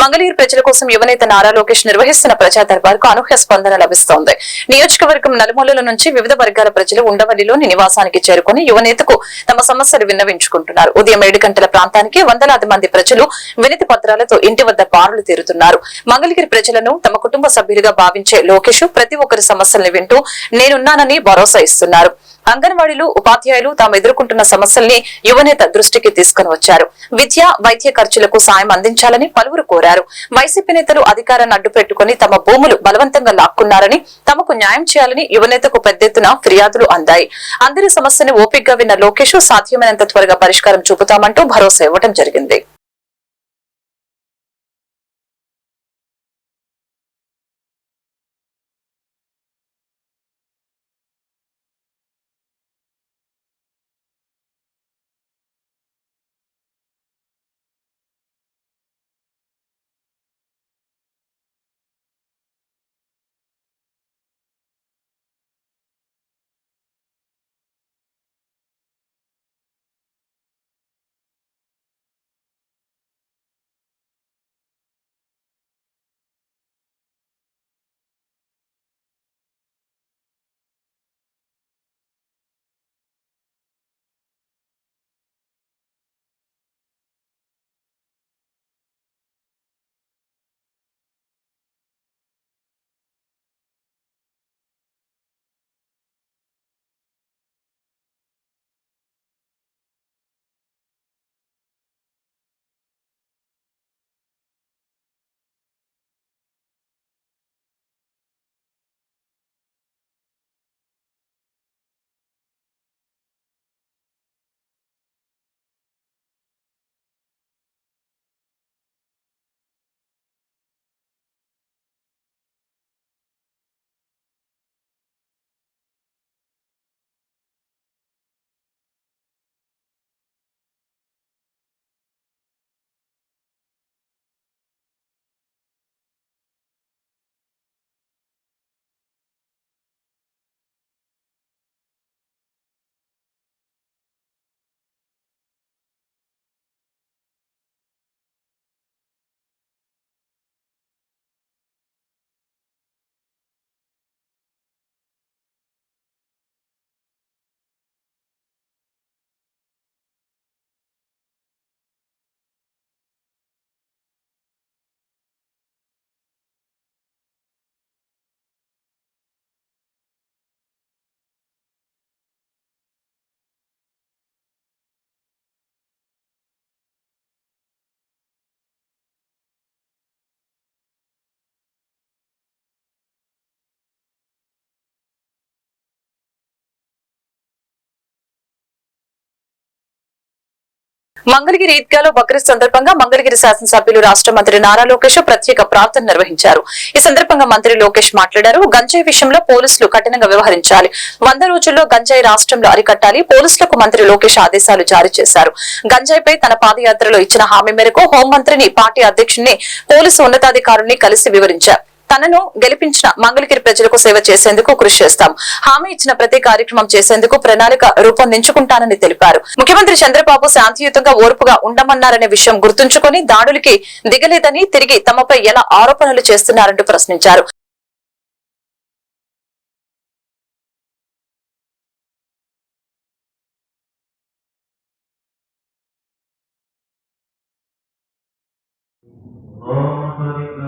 మంగళగిరి ప్రజల కోసం యువనేత నారా లోకేష్ నిర్వహిస్తున్న ప్రజా దర్బార్కు అనూహ్య స్పందన లభిస్తోంది. నియోజకవర్గం నలుమూలల నుంచి వివిధ వర్గాల ప్రజలు ఉండవల్లిలోని నివాసానికి చేరుకుని యువనేతకు తమ సమస్యలు విన్నవించుకుంటున్నారు. ఉదయం ఏడు గంటల ప్రాంతానికి వందలాది మంది ప్రజలు వినతి పత్రాలతో ఇంటి వద్ద బారులు తీరుతున్నారు. మంగళగిరి ప్రజలను తమ కుటుంబ సభ్యులుగా భావించే లోకేష్ ప్రతి ఒక్కరి సమస్యల్ని వింటూ నేనున్నానని భరోసా ఇస్తున్నారు. అంగన్వాడీలు ఉపాధ్యాయులు తాము ఎదుర్కొంటున్న సమస్యల్ని యువనేత దృష్టికి తీసుకుని వచ్చారు. విద్య వైద్య ఖర్చులకు సాయం అందించాలని పలువురు కోరారు. వైసీపీ నేతలు అధికారాన్ని అడ్డుపెట్టుకుని తమ భూములు బలవంతంగా లాక్కున్నారని తమకు న్యాయం చేయాలని యువనేతకు పెద్ద ఎత్తున ఫిర్యాదులు అందాయి. అందరి సమస్యని ఓపికగా విన్న లోకేష్ సాధ్యమైనంత త్వరగా పరిష్కారం చూపుతామంటూ భరోసా ఇవ్వడం జరిగింది. మంగళగిరి ఈద్గాలో బక్రీద్ సందర్భంగా మంగళగిరి శాసనసభ్యులు రాష్ట్ర మంత్రి నారా లోకేష్ ప్రత్యేక ప్రార్థన నిర్వహించారు. ఈ సందర్భంగా మంత్రి లోకేష్ మాట్లాడారు. గంజాయి విషయంలో పోలీసులు కఠినంగా వ్యవహరించాలి. వంద రోజుల్లో గంజాయి రాష్ట్రంలో అరికట్టాలి. పోలీసులకు మంత్రి లోకేష్ ఆదేశాలు జారీ చేశారు. గంజాయిపై తన పాదయాత్రలో ఇచ్చిన హామీ మేరకు హోంమంత్రిని పార్టీ అధ్యక్షుడిని పోలీసు ఉన్నతాధికారుల్ని కలిసి వివరించారు. తనను గెలిపించిన మంగళగిరి ప్రజలకు సేవ చేసేందుకు కృషి చేస్తాం హామీ ఇచ్చిన ప్రతి కార్యక్రమం చేసేందుకు ప్రణాళిక రూపొందించుకుంటానని తెలిపారు ముఖ్యమంత్రి చంద్రబాబు శాంతియుతంగా ఓర్పుగా ఉండమన్నారనే విషయం గుర్తుంచుకుని దాడులకి దిగలేదని తిరిగి తమపై ఎలా ఆరోపణలు చేస్తున్నారంటూ ప్రశ్నించారు Oh, my God.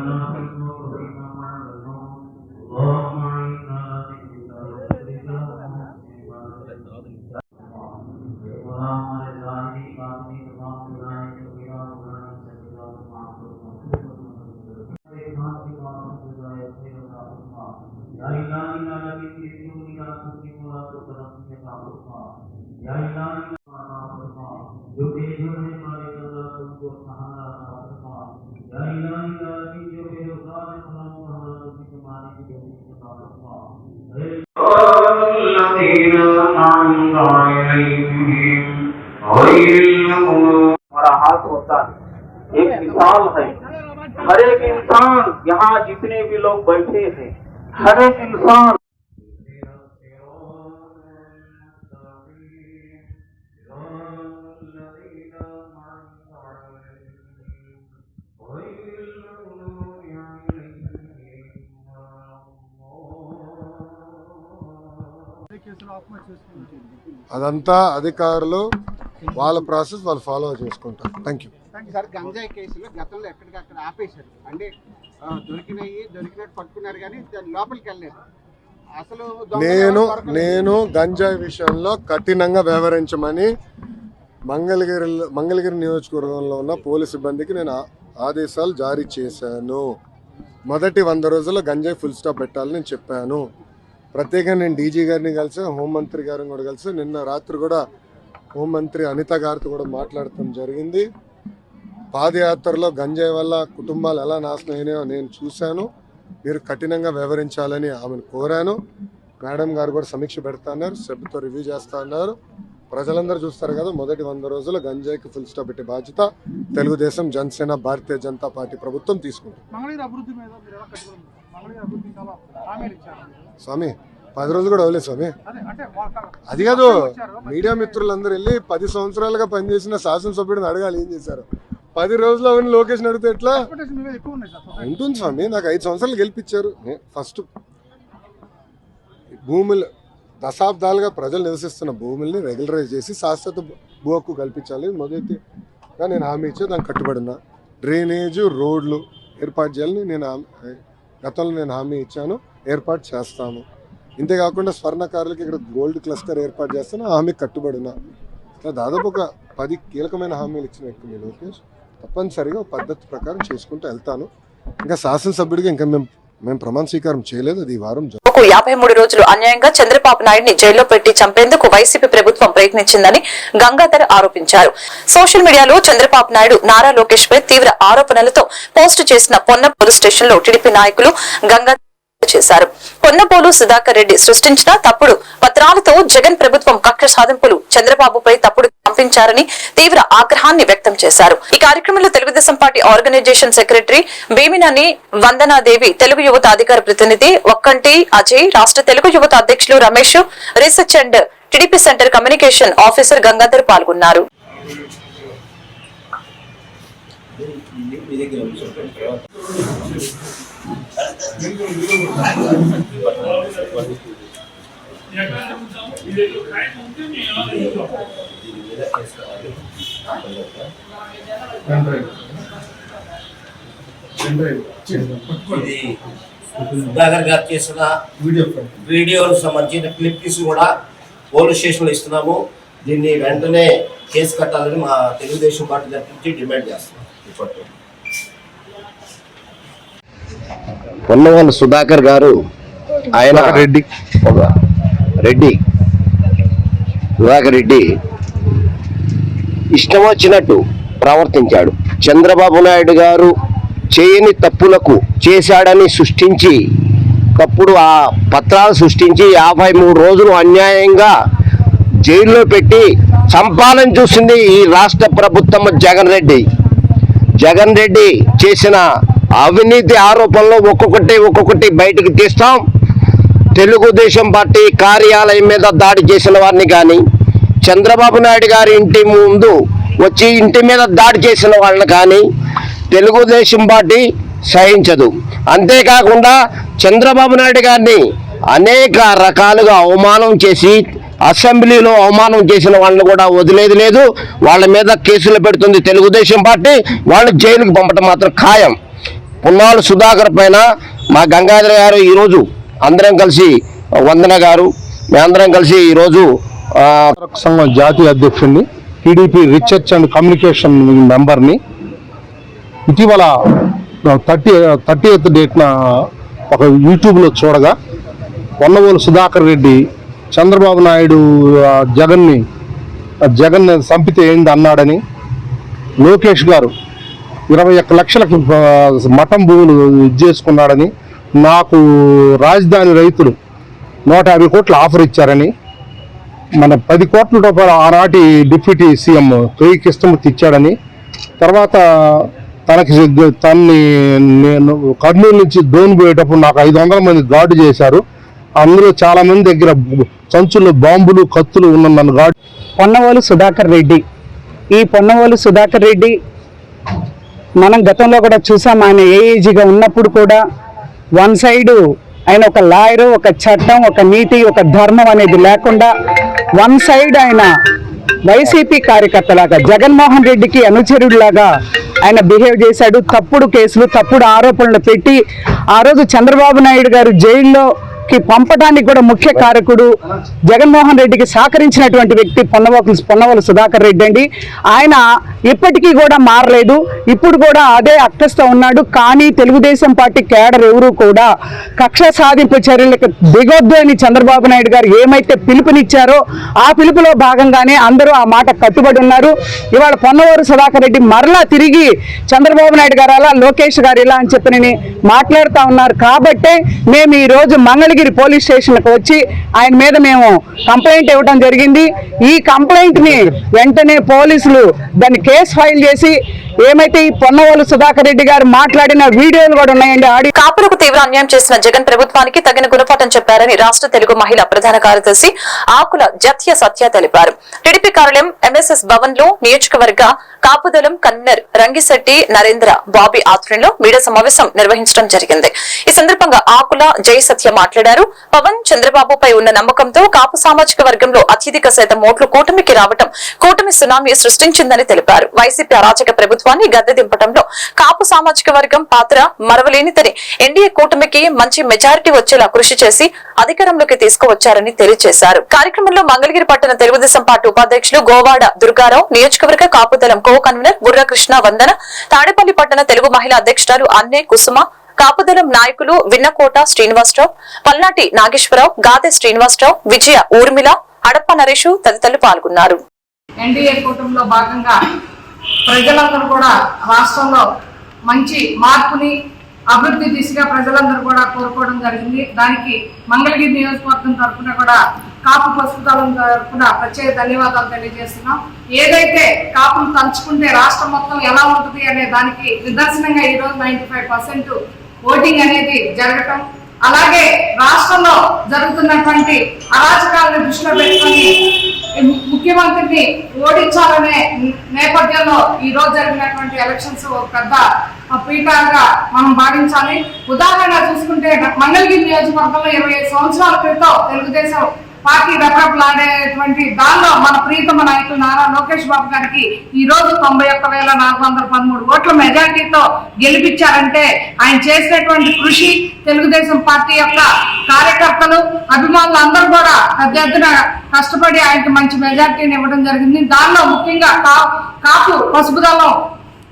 एक मिसाल है हर एक इंसान यहाँ जितने भी लोग बैठे हैं, हर एक इंसान అదంతా అధికారులు వాళ్ళ ప్రాసెస్ వాళ్ళు ఫాలో చేసుకుంటారు. థ్యాంక్ యూ సార్ గంజాయి కేసులు గతంలో ఎక్కడికక్కడ ఆపేశారు. అంటే దొరికినాయి దొరికినట్టు పట్టుకున్నారు కానీ దాని లోపలికి వెళ్ళలేదు. అసలు నేను. నేను గంజాయి విషయంలో కఠినంగా వ్యవహరించమని మంగళగిరి మంగళగిరి నియోజకవర్గంలో ఉన్న పోలీస్ సిబ్బందికి నేను ఆదేశాలు జారీ చేశాను. మొదటి వంద రోజుల్లో గంజాయి ఫుల్ స్టాప్ పెట్టాలని నేను చెప్పాను. ప్రత్యేకంగా నేను డీజీ గారిని కలిసి హోంమంత్రి గారిని కూడా కలిసి నిన్న రాత్రి కూడా హోంమంత్రి అనిత గారితో కూడా మాట్లాడటం జరిగింది. పాదయాత్రలో గంజాయి వల్ల కుటుంబాలు ఎలా నాశనం అయినాయో నేను చూశాను. మీరు కఠినంగా వ్యవహరించాలని ఆమెను కోరాను. మేడం గారు కూడా సమీక్ష పెడతా అన్నారు సభ్యుతో రివ్యూ చేస్తా అన్నారు. ప్రజలందరూ చూస్తారు కదా మొదటి వంద రోజులు గంజాయికి ఫుల్ స్టాప్ పెట్టే బాధ్యత తెలుగుదేశం జనసేన భారతీయ జనతా పార్టీ ప్రభుత్వం తీసుకుంటుంది. స్వామి పది రోజులు కూడా అవ్వలేదు స్వామి. అదే కాదు మీడియా మిత్రులందరూ వెళ్ళి పది సంవత్సరాలుగా పనిచేసిన శాసనసభ్యుడిని అడగాలి ఏం చేశారు. పది రోజులు అవన్నీ లోకేష్ అడిగితే ఎట్లా. ఉంటుంది స్వామి నాకు ఐదు సంవత్సరాలు గెలిపించారు ఫస్ట్ భూములు దశాబ్దాలుగా ప్రజలు నివసిస్తున్న భూముల్ని రెగ్యులరైజ్ చేసి శాశ్వత భూ హక్కు కల్పించాలి. మొదటిగా నేను హామీ ఇచ్చే దానికి కట్టుబడిన డ్రైనేజ్ రోడ్లు ఏర్పాటు చేయాలని నేను గతంలో నేను హామీ ఇచ్చాను ఏర్పాటు చేస్తాను. ఇంతేకాకుండా స్వర్ణకారులకి ఇక్కడ గోల్డ్ క్లస్టర్ ఏర్పాటు చేస్తాను ఆ హామీ కట్టుబడిన. ఇలా దాదాపు ఒక పది కీలకమైన హామీలు ఇచ్చిన వ్యక్తి మీ లోకేష్. తప్పనిసరిగా పద్ధతి ప్రకారం చేసుకుంటూ వెళ్తాను. ఇంకా శాసనసభ్యుడిగా ఇంకా మేము మేము ప్రమాణ స్వీకారం చేయలేదు అది ఈ వారం జరుగుతుంది. యాభై మూడు రోజులు అన్యాయంగా చంద్రబాబు నాయుడిని జైల్లో పెట్టి చంపేందుకు వైసీపీ ప్రభుత్వం ప్రయత్నించిందని గంగాధర్ ఆరోపించారు సోషల్ మీడియాలో చంద్రబాబు నాయుడు నారా లోకేష్ పై తీవ్ర ఆరోపణలతో పోస్టు చేసిన పొన్న పోలీస్ స్టేషన్లో టీడీపీ నాయకులు గంగాధర్ చేశారు. పొన్నపోలు సుధాకర్ రెడ్డి సృష్టించిన తప్పుడు పత్రాలతో జగన్ ప్రభుత్వం కక్ష సాధింపులు చంద్రబాబుపై తప్పుడు పంపించారని తీవ్ర ఆగ్రహాన్ని వ్యక్తం చేశారు. ఈ కార్యక్రమంలో Telugu Desam party organisation secretary Bheeminani Vandanadevi Telugu యువత అధికార ప్రతినిధి ఒక్కంటి అజయ్ రాష్ట్ర తెలుగు యువత అధ్యక్షులు Ramesh research and TDP centre communication officer Gangadhar పాల్గొన్నారు. ఇది సుధాకర్ గారు చేసిన వీడియోలకు సంబంధించిన క్లిప్స్ కూడా పోలీస్ స్టేషన్లో ఇస్తున్నాము. దీన్ని వెంటనే కేసు కట్టాలని మా తెలుగుదేశం పార్టీ తరఫు నుంచి డిమాండ్ చేస్తున్నాం. ఇప్పట్లో పొన్నవాళ్ళు సుధాకర్ గారు ఆయన రెడ్డి. రెడ్డి సుధాకర్ రెడ్డి ఇష్టం వచ్చినట్టు ప్రవర్తించాడు. చంద్రబాబు నాయుడు గారు చేయని తప్పులకు చేశాడని సృష్టించి తప్పుడు ఆ పత్రాలు సృష్టించి యాభై మూడు రోజులు అన్యాయంగా జైల్లో పెట్టి చంపాలని చూసింది ఈ రాష్ట్ర ప్రభుత్వం జగన్ రెడ్డి. జగన్ రెడ్డి చేసిన అవినీతి ఆరోపణలు ఒక్కొక్కటి ఒక్కొక్కటి బయటకు తీస్తాం. తెలుగుదేశం పార్టీ కార్యాలయం మీద దాడి చేసిన వారిని కానీ చంద్రబాబు నాయుడు గారి ఇంటి ముందు వచ్చి ఇంటి మీద దాడి చేసిన వాళ్ళని కానీ తెలుగుదేశం పార్టీ సహించదు. అంతేకాకుండా చంద్రబాబు నాయుడు గారిని అనేక రకాలుగా అవమానం చేసి అసెంబ్లీలో అవమానం చేసిన వాళ్ళని కూడా వదిలేది లేదు. వాళ్ళ మీద కేసులు పెడుతుంది తెలుగుదేశం పార్టీ. వాళ్ళు జైలుకు పంపడం మాత్రం ఖాయం. పున్నాళ్ళు సుధాకర్ పైన మా గంగాధర గారు ఈరోజు అందరం కలిసి వందన గారు మేమందరం కలిసి ఈరోజు సంఘం జాతీయ అధ్యక్షుడిని టీడీపీ రీసెర్చ్ అండ్ కమ్యూనికేషన్ మెంబర్ని ఇటీవల థర్టీ థర్టీ ఎయిత్ డేట్న ఒక యూట్యూబ్లో చూడగా పొన్నవోలు సుధాకర్ రెడ్డి చంద్రబాబు నాయుడు జగన్ని జగన్ చంపితే ఏంది అన్నాడని లోకేష్ గారు ఇరవై ఒక్క లక్షలకి మఠం భూములు ఇది చేసుకున్నాడని నాకు రాజధాని రైతులు నూట యాభై కోట్ల ఆఫర్ ఇచ్చారని మన పది కోట్ల రూపాయలు ఆనాటి డిప్యూటీ సీఎం తొయ్యి కృష్ణమూర్తి ఇచ్చాడని తర్వాత తనకి తన్ని నేను కర్నూలు నుంచి దోని పోయేటప్పుడు నాకు ఐదు వందల మంది గార్డు చేశారు. అందులో చాలా మంది దగ్గర సంచులు బాంబులు కత్తులు ఉన్న నన్ను గార్డు పొన్నవోలు సుధాకర్ రెడ్డి. ఈ పొన్నవోలు సుధాకర్ రెడ్డి మనం గతంలో కూడా చూసాం ఆయన ఏఈజీగా ఉన్నప్పుడు కూడా వన్ సైడు ఆయన ఒక లాయరు ఒక చట్టం ఒక నీతి ఒక ధర్మం అనేది లేకుండా వన్ సైడ్ ఆయన వైసీపీ కార్యకర్తలాగా జగన్మోహన్ రెడ్డికి అనుచరుడిలాగా ఆయన బిహేవ్ చేశాడు. తప్పుడు కేసులు తప్పుడు ఆరోపణలు పెట్టి ఆ రోజు చంద్రబాబు నాయుడు గారు జైల్లో కి పంపడానికి కూడా ముఖ్య కారకుడు జగన్మోహన్ రెడ్డికి సహకరించినటువంటి వ్యక్తి పొన్నవోకు పొన్నవోలు సుధాకర్ రెడ్డి అండి. ఆయన ఇప్పటికీ కూడా మారలేదు. ఇప్పుడు కూడా అదే అక్కస్తో ఉన్నాడు. కానీ తెలుగుదేశం పార్టీ కేడర్ ఎవరు కూడా కక్ష సాధింపు చర్యలకు దిగొద్దు అని చంద్రబాబు నాయుడు గారు ఏమైతే పిలుపునిచ్చారో ఆ పిలుపులో భాగంగానే అందరూ ఆ మాట కట్టుబడి ఉన్నారు. ఇవాళ పొన్నవూరు సుధాకర్ రెడ్డి మరలా తిరిగి చంద్రబాబు నాయుడు గారు అలా లోకేష్ గారు ఇలా అని చెప్పి మాట్లాడుతూ ఉన్నారు. కాబట్టే మేము ఈరోజు రోజు మంగళగిరి పోలీస్ స్టేషన్కి వచ్చి ఆయన మీద మేము కంప్లైంట్ ఇవ్వడం జరిగింది. ఈ కంప్లైంట్ని వెంటనే పోలీసులు దాన్ని కేసు ఫైల్ చేసి ఏమైతే ఈ పొన్నవోలు సుధాకర్ రెడ్డి గారు మాట్లాడిన వీడియోలు కూడా ఉన్నాయండి ఆడి కాపులకు తీవ్ర అన్యాయం చేసిన జగన్ ప్రభుత్వానికి తగిన గుణపాఠం చెప్పారని రాష్ట్ర తెలుగు మహిళా ప్రధాన కార్యదర్శి ఆకుల జత్య సత్య తెలిపారు. టీడీపీ కార్యాలయం ఎంఎస్ఎస్ భవన్లో నియోజకవర్గ కాపుదలం కన్నర్ రంగిశెట్టి నరేంద్ర బాబీ ఆధ్వర్యంలో మీడియా సమావేశం నిర్వహించడం జరిగింది. ఈ సందర్భంగా ఆకుల జయ సత్య మాట్లాడారు. పవన్ చంద్రబాబుపై ఉన్న నమ్మకంతో కాపు సామాజిక వర్గంలో అత్యధిక శాతం ఓట్లు కూటమికి రావటం కూటమి సునామీ సృష్టించిందని తెలిపారు. వైసీపీ అరాచక ప్రభుత్వాన్ని గద్దె దింపడంలో కాపు సామాజిక వర్గం పాత్ర మరవలేనిదని ఎన్డీఏ కూటమికి మంచి మెజారిటీ వచ్చేలా కృషి చేసి అధికారంలోకి తీసుకువచ్చారని తెలియజేశారు. కార్యక్రమంలో మంగళగిరి పట్టణ తెలుగుదేశం పార్టీ ఉపాధ్యక్షులు గోవాడ దుర్గారావు నియోజకవర్గ కాపుదలం కో కన్వీనర్ బుర్రకృష్ణ వందన తాడేపల్లి పట్టణ తెలుగు మహిళా అధ్యక్షురాలు అన్నే కుసుమ కాపుదలం నాయకులు విన్నకోట శ్రీనివాసరావు పల్నాటి నాగేశ్వరరావు గాదె శ్రీనివాసరావు విజయ ఊర్మిళ అడప్ప నరేషు తదితరులు పాల్గొన్నారు. ఎన్డీఏ కూటమిలో భాగంగా ప్రజలందరూ కూడా రాష్ట్రంలో మంచి మార్పుని అభివృద్ధి దిశగా ప్రజలందరూ కూడా కోరుకోవడం జరిగింది. దానికి మంగళగిరి నియోజకవర్గం తరఫున కూడా కాపు ప్రస్తుతం తరఫున ప్రత్యేక ధన్యవాదాలు తెలియజేస్తున్నాం. ఏదైతే కాపును తలుచుకుంటే రాష్ట్రం మొత్తం ఎలా ఉంటుంది అనే దానికి నిదర్శనంగా ఈరోజు నైంటీ ఫైవ్ పర్సెంట్ ఓటింగ్ అనేది జరగటం. అలాగే రాష్ట్రంలో జరుగుతున్నటువంటి అరాచకాలను దృష్టిలో పెట్టుకొని ముఖ్యమంత్రిని ఓడించాలనే నేపథ్యంలో ఈ రోజు జరిగినటువంటి ఎలక్షన్స్ పెద్ద పీఠాలుగా మనం భావించాలి. ఉదాహరణ చూసుకుంటే మంగళగిరి నియోజకవర్గంలో ఇరవై సంవత్సరాల క్రితం తెలుగుదేశం పార్టీ రెపరెపలాడేటువంటి దానిలో మన ప్రీతమ నాయకులు నారా లోకేష్ బాబు గారికి ఈ రోజు తొంభై ఒక్క వేల నాలుగు వందల పదమూడు ఓట్ల మెజార్టీతో గెలిపించారంటే ఆయన చేసినటువంటి కృషి తెలుగుదేశం పార్టీ యొక్క కార్యకర్తలు అభిమానులు అందరూ కూడా పెద్ద ఎత్తున కష్టపడి ఆయనకి మంచి మెజార్టీని ఇవ్వడం జరిగింది. దానిలో ముఖ్యంగా కాపు పసుపుదలం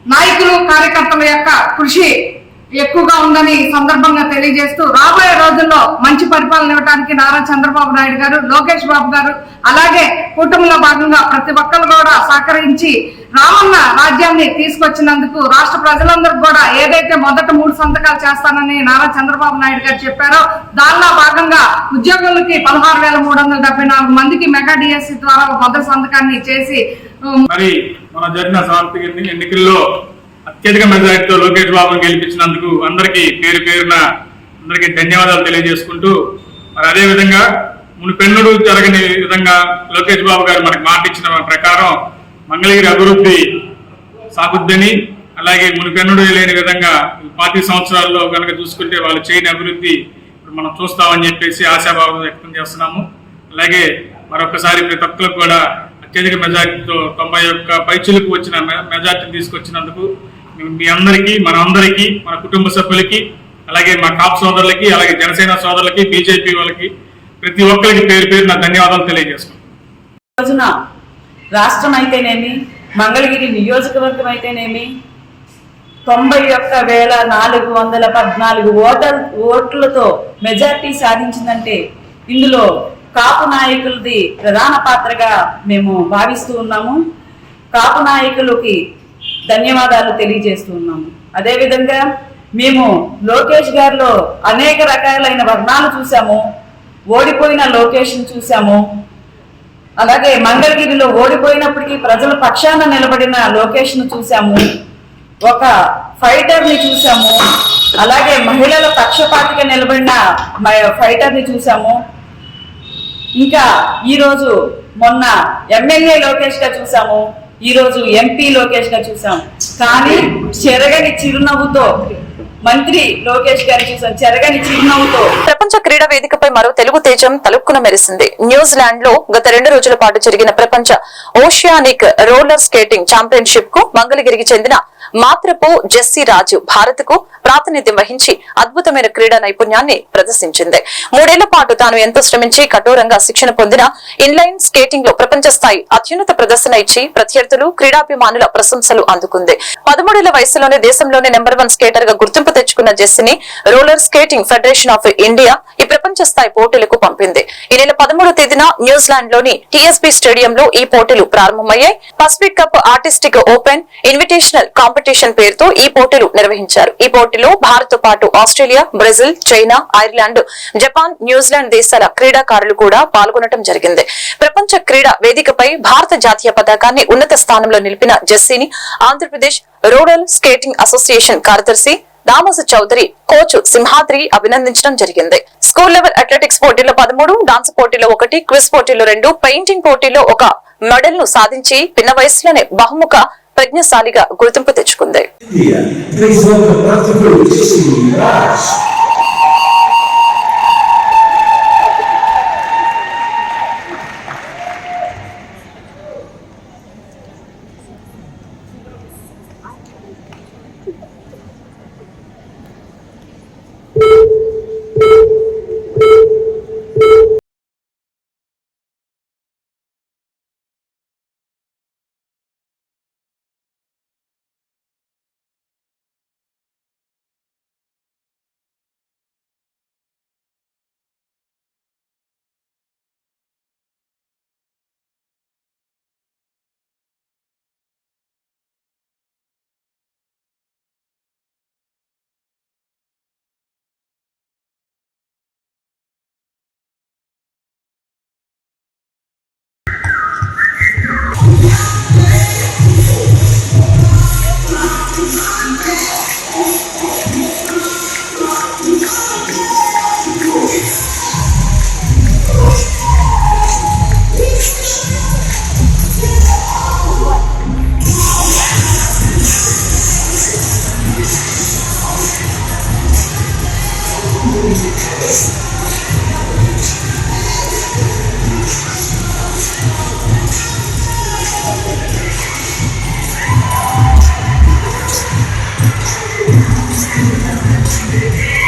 నాయకులు కార్యకర్తల యొక్క కృషి ఎక్కువగా ఉందని సందర్భంగా తెలియజేస్తూ రాబోయే రోజుల్లో మంచి పరిపాలన ఇవ్వడానికి నారా చంద్రబాబు నాయుడు గారు లోకేష్ బాబు గారు అలాగే కూటమిలో భాగంగా ప్రతి ఒక్కరు కూడా సహకరించి రామన్న రాజ్యాన్ని తీసుకొచ్చినందుకు రాష్ట్ర ప్రజలందరూ కూడా ఏదైతే మొదట మూడు సంతకాలు చేస్తానని నారా చంద్రబాబు నాయుడు గారు చెప్పారో దానిలో భాగంగా ఉద్యోగులకి పదహారు వేల మూడు వందల డెబ్బై నాలుగు మందికి మెగా డిఎస్సి ద్వారా మొదటి సంతకాన్ని చేసి మరి మన జరిగిన సాంస్కృతిక ఎన్నికల్లో అత్యధిక మెజారిటీతో లోకేష్ బాబును గెలిపించినందుకు అందరికీ పేరు పేరున అందరికీ ధన్యవాదాలు తెలియజేసుకుంటూ మరి అదే విధంగా మునుపెన్నుడు జరగని విధంగా లోకేష్ బాబు గారు మనకు మాట ఇచ్చిన ప్రకారం మంగళగిరి అభివృద్ధి సాగుద్దని అలాగే మునిపెన్నుడు లేని విధంగా పాతి సంవత్సరాల్లో కనుక చూసుకుంటే వాళ్ళు చేయని అభివృద్ధి ఇప్పుడు మనం చూస్తామని చెప్పేసి ఆశాభావం వ్యక్తం చేస్తున్నాము. అలాగే మరొకసారి ప్రతి ఒక్కరికి కూడా అత్యధిక మెజార్టీతో తొంభై ఒక్క పైచులకు వచ్చిన మెజార్టీని తీసుకొచ్చినందుకు మీ- అందరికీ మన అందరికీ మన కుటుంబ సభ్యులకి అలాగే మా కాప్ సోదరులకి అలాగే జనసేన సోదరులకి బీజేపీ వాళ్ళకి ప్రతి ఒక్కరికి పేరు పేరు నా ధన్యవాదాలు తెలియజేస్తున్నాను రోజున రాష్ట్రం అయితేనేమి మంగళగిరి నియోజకవర్గం అయితేనేమి తొంభై ఒక్క వేల నాలుగు వందల పద్నాలుగు ఓటర్ ఓట్లతో మెజార్టీ సాధించిందంటే ఇందులో కాపు నాయకులది ప్రధాన పాత్రగా మేము భావిస్తూ ఉన్నాము. కాపు నాయకులకి ధన్యవాదాలు తెలియజేస్తున్నాము. అదేవిధంగా మేము లోకేష్ గారిలో అనేక రకాలైన వర్ణాలు చూసాము ఓడిపోయిన లోకేష్ని చూసాము అలాగే మంగళగిరిలో ఓడిపోయినప్పటికీ ప్రజల పక్షాన నిలబడిన లోకేష్ను చూసాము ఒక ఫైటర్ని చూసాము అలాగే మహిళల పక్షపాతిగా నిలబడిన ఫైటర్ని చూసాము ఇంకా ఈరోజు మొన్న ఎమ్మెల్యే లోకేష్గా చూసాము ఈ రోజు ఎంపీ లోకేష్ గారు చూసాం. కానీ చెరగని చిరునవ్వుతో మంత్రి లోకేష్ గారు చూసాం. చెరగని చిరునవ్వుతో. ప్రపంచ క్రీడా వేదికపై మరో తెలుగు తేజం తలుక్కున మెరిసింది. న్యూజిలాండ్లో గత రెండు రోజుల పాటు జరిగిన ప్రపంచ ఓషియానిక్ రోలర్ స్కేటింగ్ ఛాంపియన్షిప్కు మంగళగిరికి చెందిన మాత్రపు జెస్సీ రాజు భారత్కు ప్రాతినిధ్యం వహించి అద్భుతమైన క్రీడా నైపుణ్యాన్ని ప్రదర్శించింది. మూడేళ్ళ పాటు తాను ఎంతో శ్రమించి కఠోరంగా శిక్షణ పొందిన ఇన్లైన్ స్కేటింగ్లో ప్రపంచ స్థాయి అత్యున్నత ప్రదర్శన ఇచ్చి ప్రత్యర్థులు క్రీడాభిమానుల ప్రశంసలు అందుకుంది. పదమూడేళ్ళ వయసులోనే దేశంలోనే నెంబర్ వన్ స్కేటర్గా గుర్తింపు తెచ్చుకున్న జెస్సీని roller skating federation of India ఈ ప్రపంచ స్థాయి పోటీలకు పంపింది. ఈ నెల పదమూడవ తేదీన న్యూజిలాండ్లోని టీఎస్బీ స్టేడియంలో ఈ పోటీలు ప్రారంభమయ్యాయి. Pacific Cup artistic open invitational competition పేరుతో ఈ పోటీలు నిర్వహించారు. ఈ పోటీలో భారత్తో పాటు Australia Brazil China Ireland Japan New Zealand దేశాల క్రీడాకారులు కూడా పాల్గొనడం జరిగింది. ప్రపంచ క్రీడా వేదికపై భారత జాతీయ పతాకాన్ని ఉన్నత స్థానంలో నిలిపిన జెస్సీని ఆంధ్రప్రదేశ్ రూరల్ స్కేటింగ్ అసోసియేషన్ కార్యదర్శి దామోసు చౌదరి కోచ్ సింహాద్రి అభినందించడం జరిగింది. స్కూల్ లెవెల్ అథ్లెటిక్స్ పోటీలో పదమూడు డాన్స్ పోటీలో ఒకటి క్విజ్ పోటీలో రెండు పెయింటింగ్ పోటీలో ఒక మెడల్ను సాధించి పిన్న వయసులోనే బహుముఖ ప్రజ్ఞశాలిగా గుర్తింపు తెచ్చుకుంది. Yeah.